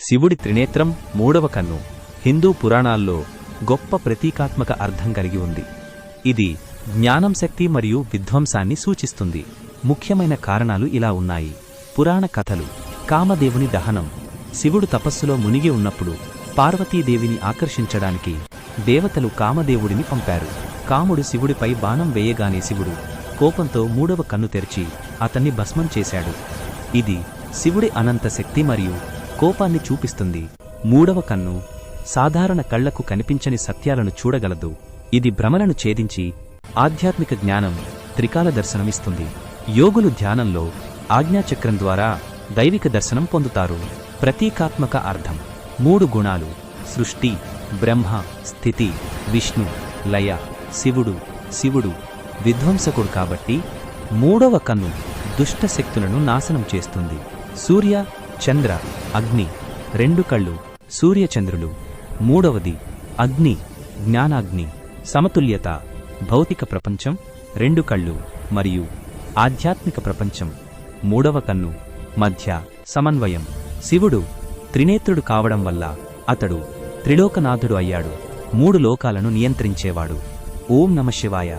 శివుడి త్రినేత్రం మూడవ కన్ను. హిందూ పురాణాల్లో గొప్ప ప్రతీకాత్మక అర్థం కలిగి ఉంది. ఇది జ్ఞానం శక్తి మరియు విధ్వంసాన్ని సూచిస్తుంది. ముఖ్యమైన కారణాలు ఇలా ఉన్నాయి. పురాణ కథలు కామదేవుని దహనం శివుడు తపస్సులో మునిగి ఉన్నప్పుడు పార్వతీదేవిని ఆకర్షించడానికి దేవతలు కామదేవుడిని పంపారు. కాముడు శివుడిపై బాణం వేయగానే శివుడు కోపంతో మూడవ కన్ను తెరిచి అతన్ని భస్మం చేశాడు. ఇది శివుడి అనంత శక్తి మరియు కోపాన్ని చూపిస్తుంది. మూడవ కన్ను సాధారణ కళ్ళకు కనిపించని సత్యాలను చూడగలదు. ఇది భ్రమలను ఛేదించి ఆధ్యాత్మిక జ్ఞానం త్రికాల దర్శనమిస్తుంది. యోగులు ధ్యానంలో ఆజ్ఞాచక్రం ద్వారా దైవిక దర్శనం పొందుతారు. ప్రతీకాత్మక అర్థం. మూడు గుణాలు. సృష్టి బ్రహ్మ స్థితి విష్ణు లయ శివుడు శివుడు విధ్వంసకుడు కాబట్టి మూడవ కన్ను దుష్ట శక్తులను నాశనం చేస్తుంది. సూర్య చంద్ర అగ్ని రెండు కళ్ళు సూర్యచంద్రులు మూడవది అగ్ని జ్ఞానాగ్ని సమతుల్యత భౌతిక ప్రపంచం రెండు కళ్ళు మరియు ఆధ్యాత్మిక ప్రపంచం మూడవ కన్ను మధ్య సమన్వయం. శివుడు త్రినేత్రుడు కావడం వల్ల అతడు త్రిలోకనాథుడు అయ్యాడు. మూడు లోకాలను నియంత్రించేవాడు. ఓం నమ శివాయ.